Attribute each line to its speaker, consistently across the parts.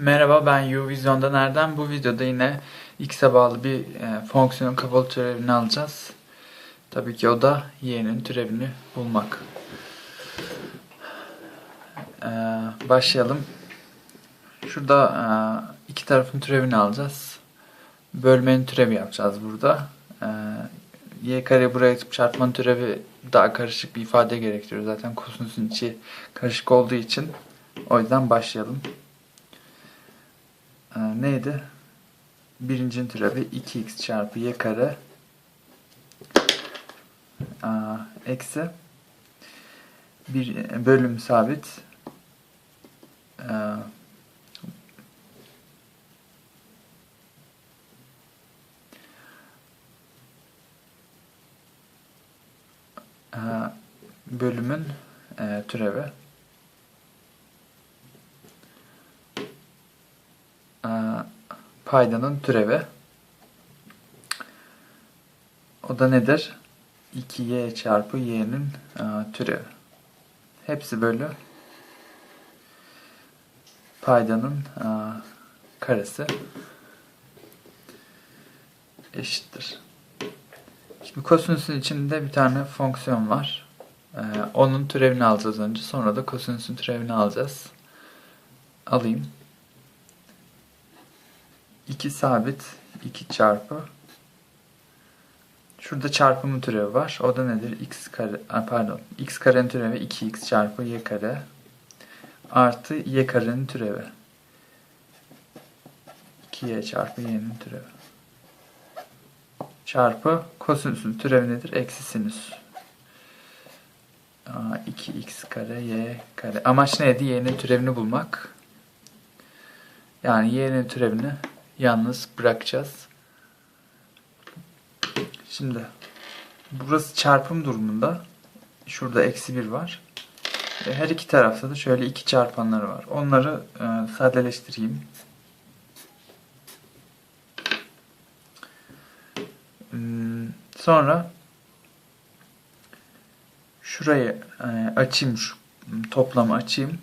Speaker 1: Merhaba ben UVision'dan Erdem. Bu videoda yine x'e bağlı bir e, fonksiyonun kapalı türevini alacağız. Tabii ki o da y'nin türevini bulmak. E, başlayalım. Şurada e, iki tarafın türevini alacağız. Bölmenin türevi yapacağız burada. E, y kare buraya atıp çarpmanın türevi daha karışık bir ifade gerektiriyor. Zaten kosinüsün içi karışık olduğu için. O yüzden başlayalım. Ee, neydi? Birincinin türevi 2x çarpı y kare Aa, eksi bir bölüm sabit ee, bölümün e, türevi e, paydanın türevi. O da nedir? 2y çarpı y'nin e, türevi. Hepsi bölü paydanın e, karesi eşittir. Şimdi kosinüsün içinde bir tane fonksiyon var. E, onun türevini alacağız önce. Sonra da kosinüsün türevini alacağız. Alayım. 2 sabit 2 çarpı Şurada çarpımı türevi var. O da nedir? x kare pardon. x karenin türevi 2x çarpı y kare artı y karenin türevi. 2y çarpı y'nin türevi. Çarpı kosinüsün türevi nedir? Eksi sinüs. 2x kare y kare. Amaç neydi? Y'nin türevini bulmak. Yani y'nin türevini yalnız bırakacağız. Şimdi burası çarpım durumunda. Şurada eksi 1 var. Ve her iki tarafta da şöyle iki çarpanları var. Onları e, sadeleştireyim. Hmm, Sonra şurayı e, açayım, şu toplamı açayım.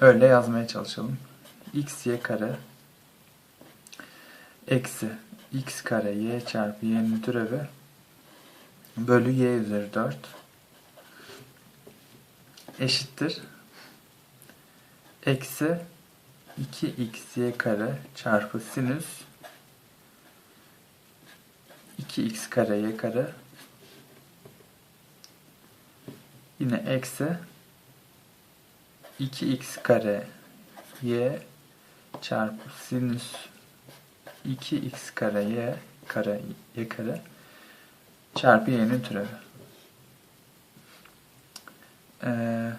Speaker 1: Öyle yazmaya çalışalım. x y kare eksi x kare y çarpı y'nin türevi bölü y üzeri 4 eşittir. Eksi 2xy kare çarpı sinüs 2x kare y kare. Yine eksi 2x kare y çarpı sinüs 2x kare y kare y kare çarpı y'nin türevi. Ee,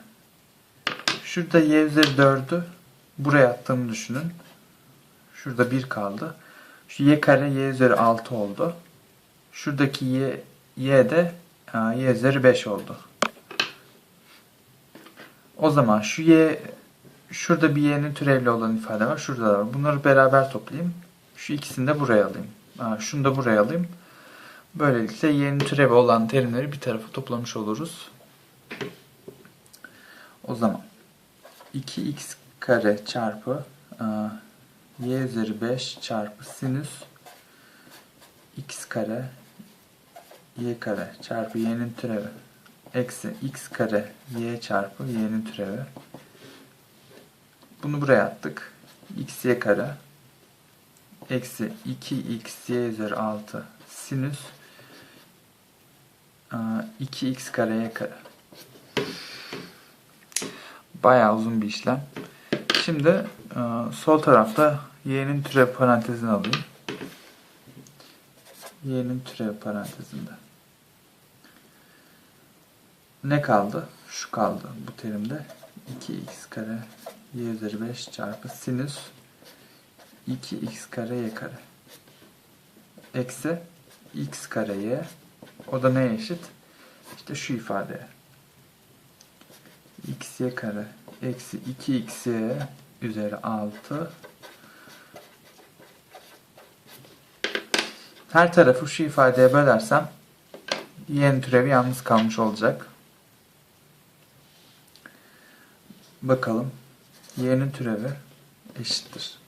Speaker 1: şurada y üzeri 4'ü buraya attığımı düşünün. Şurada 1 kaldı. Şu y kare y üzeri 6 oldu. Şuradaki y, y de y üzeri 5 oldu. O zaman şu y şurada bir y'nin türevli olan ifade var. Şurada da var. Bunları beraber toplayayım. Şu ikisini de buraya alayım. Aa, şunu da buraya alayım. Böylelikle y'nin türevi olan terimleri bir tarafa toplamış oluruz. O zaman 2x kare çarpı aa, y üzeri 5 çarpı sinüs x kare y kare çarpı y'nin türevi eksi x kare y çarpı y'nin türevi. Bunu buraya attık. x y kare eksi 2x y üzeri 6 sinüs 2x kare y kare. Bayağı uzun bir işlem. Şimdi e, sol tarafta y'nin türev parantezini alayım. y'nin türev parantezinde. Ne kaldı? Şu kaldı bu terimde. 2x kare y üzeri 5 çarpı sinüs 2x kare y kare. Eksi x kare y. O da neye eşit? İşte şu ifadeye. x y kare eksi 2x y üzeri 6 her tarafı şu ifadeye bölersem y'nin türevi yalnız kalmış olacak. Bakalım. y'nin türevi eşittir.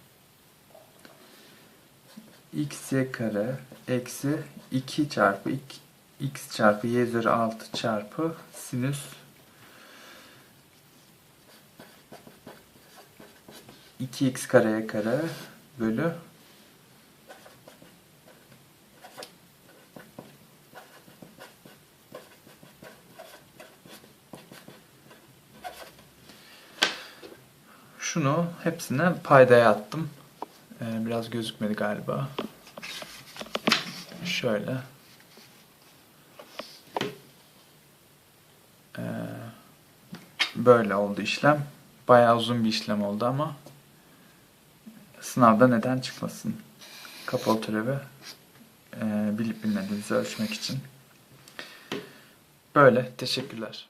Speaker 1: X y kare eksi 2 çarpı 2, x çarpı y üzeri 6 çarpı sinüs 2x kareye kare bölü Şunu hepsine paydaya attım. Ee, biraz gözükmedi galiba. Şöyle. Ee, böyle oldu işlem. Bayağı uzun bir işlem oldu ama sınavda neden çıkmasın? Kapalı türevi e, bilip bilmediğinizi ölçmek için. Böyle. Teşekkürler.